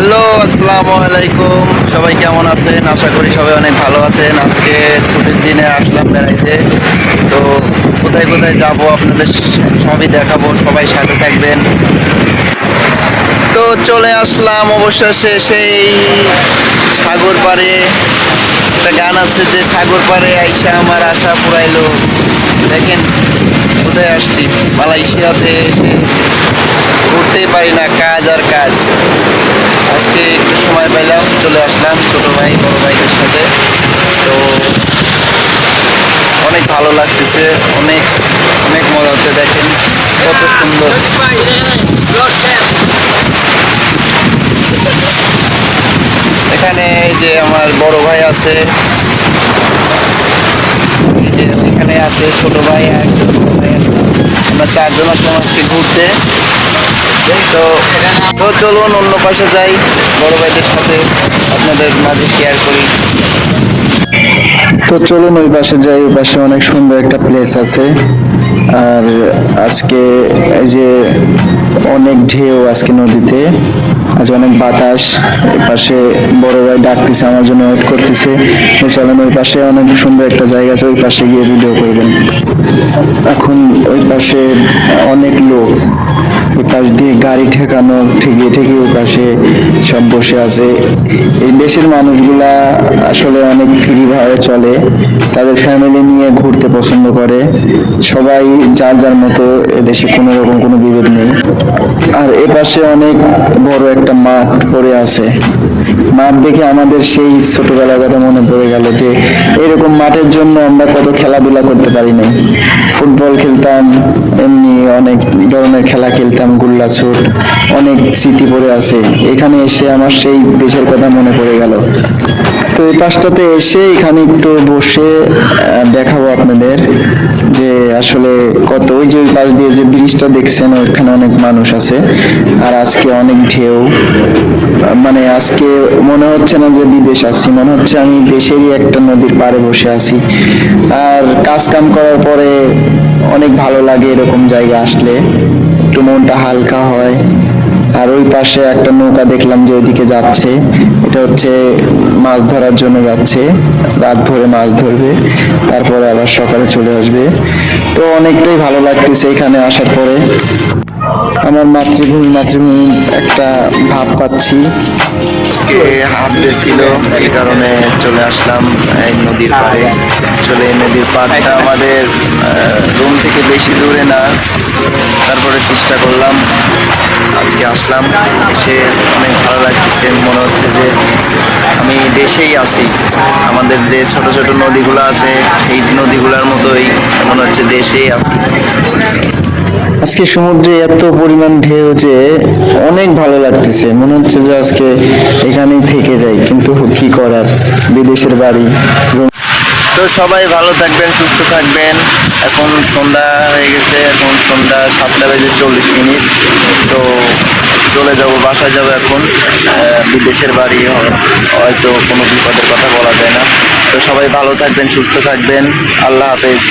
Hello, আসসালামু আলাইকুম। সবাই কেমন আছেন? আশা করি সবাই অনেক ভালো আছেন। আজকে ছুটির দিনে আসলাম বেড়াইতে। তো কোথায় কোথায় যাব আপনাদের সবই দেখাবো। সবাই সাথে থাকবেন। তো চলে আসলাম অবশেষে সেই সাগর পাড়ে। একটা গান আছে যে, সাগর পাড়ে আইসা আমার আশা পুরাইলো। দেখেন, কোথায় আসছি? মালয়েশিয়াতে এসে ঘুরতেই পারি না, কাজ আর কাজ। আজকে একটু সময় পেলাম চলে আসলাম ছোট ভাই, বড় ভাইদের সাথে। তো অনেক ভালো লাগতেছে, অনেক অনেক মজা হচ্ছে, দেখেন কত সুন্দর। এখানে এই যে আমার বড় ভাই আছে এখানে আছে ছোট ভাই আর ভাই আছে। আমরা চারজন আসলাম আজকে ঘুরতে। তো তো চলুন অন্য পাশে যাই। বড় ভাইদের সাথে আপনাদের মাঝে শেয়ার করি। তো চলুন ওই পাশে যাই ওই পাশে অনেক সুন্দর একটা প্লেস আছে। আর আজকে এই যে অনেক ঢেউ আজকে নদীতে। আজ অনেক বাতাস পাশে বড় ভাই ডাকতেছে, আমার জন্য ওয়েট করতেছে। চলেন ওই পাশে অনেক সুন্দর একটা জায়গা আছে, ওই পাশে গিয়ে ভিডিও করবেন। এখন ওই পাশে অনেক লোক ওই পাশ দিয়ে গাড়ি ঠেকানো, ঠেকিয়ে ঠেকিয়ে ওই পাশে সব বসে আছে। এই দেশের মানুষগুলা আসলে অনেক ফ্রি ভাবে চলে, তাদের ফ্যামিলি নিয়ে ঘুরতে পছন্দ করে। সবাই যার যার মতো এদেশে কোনো রকম কোনো বিভেদ নেই। আর এ পাশে অনেক বড় একটা মাঠ পড়ে আছে। মাঠ দেখে আমাদের সেই ছোটবেলার কথা মনে পড়ে গেল যে, এরকম মাঠের জন্য আমরা কত খেলাধুলা করতে পারি নাই। ফুটবল খেলতাম, এমনি অনেক ধরনের খেলা খেলতাম, গুল্লা ছুট, অনেক স্মৃতি পড়ে আছে। এখানে এসে আমার সেই দেশের কথা মনে পড়ে গেল। পাশটাতে এসে এখানে একটু বসে দেখাবো আপনাদের যে আসলে কত, ওই যে ওই পাশ দিয়ে যে ব্রিজটা দেখছেন, ওইখানে অনেক মানুষ আছে। আর আজকে অনেক ঢেউ। মানে আজকে মনে হচ্ছে না যে বিদেশ আছি, মনে হচ্ছে আমি দেশেরই একটা নদীর পাড়ে বসে আছি। আর কাজ কাম করার পরে অনেক ভালো লাগে এরকম জায়গা আসলে। একটু মনটা হালকা হয়। আর ওই পাশে একটা নৌকা দেখলাম যে ওইদিকে যাচ্ছে। এটা হচ্ছে মাছ ধরার জন্য যাচ্ছে। রাত ভরে মাছ ধরবে। তারপরে আবার সকালে চলে আসবে। তো অনেকটাই ভালো লাগতেছে এখানে আসার পরে। আমার মাতৃভূমি মাতৃভূমি একটা ভাব পাচ্ছি। আজকে হাফ এই কারণে চলে আসলাম এই নদীর পাড়ে। চলে এই নদীর পাড়টা আমাদের রুম থেকে বেশি দূরে না। তারপরে চেষ্টা করলাম। আজকে আসলাম। এসে অনেক ভালো লাগতেছে। মনে হচ্ছে যে আমি দেশেই আছি। আমাদের যে ছোট ছোট নদীগুলো আছে, এই নদীগুলোর মতোই মনে হচ্ছে দেশেই আছি। আজকে সমুদ্রে এত পরিমাণ ঢেউ যে অনেক ভালো লাগতেছে। মনে হচ্ছে যে আজকে এখানেই থেকে যাই। কিন্তু কি করার? বিদেশের বাড়ি তো সবাই ভালো থাকবেন, সুস্থ থাকবেন। এখন সন্ধ্যা হয়ে গেছে, এখন সন্ধ্যা সাতটা বেজে চল্লিশ মিনিট। তো চলে যাব বাসা যাব এখন। বিদেশের বাড়ি, হয়তো কোনো বিপদের কথা বলা যায় না। তো সবাই ভালো থাকবেন, সুস্থ থাকবেন। আল্লাহ হাফেজ।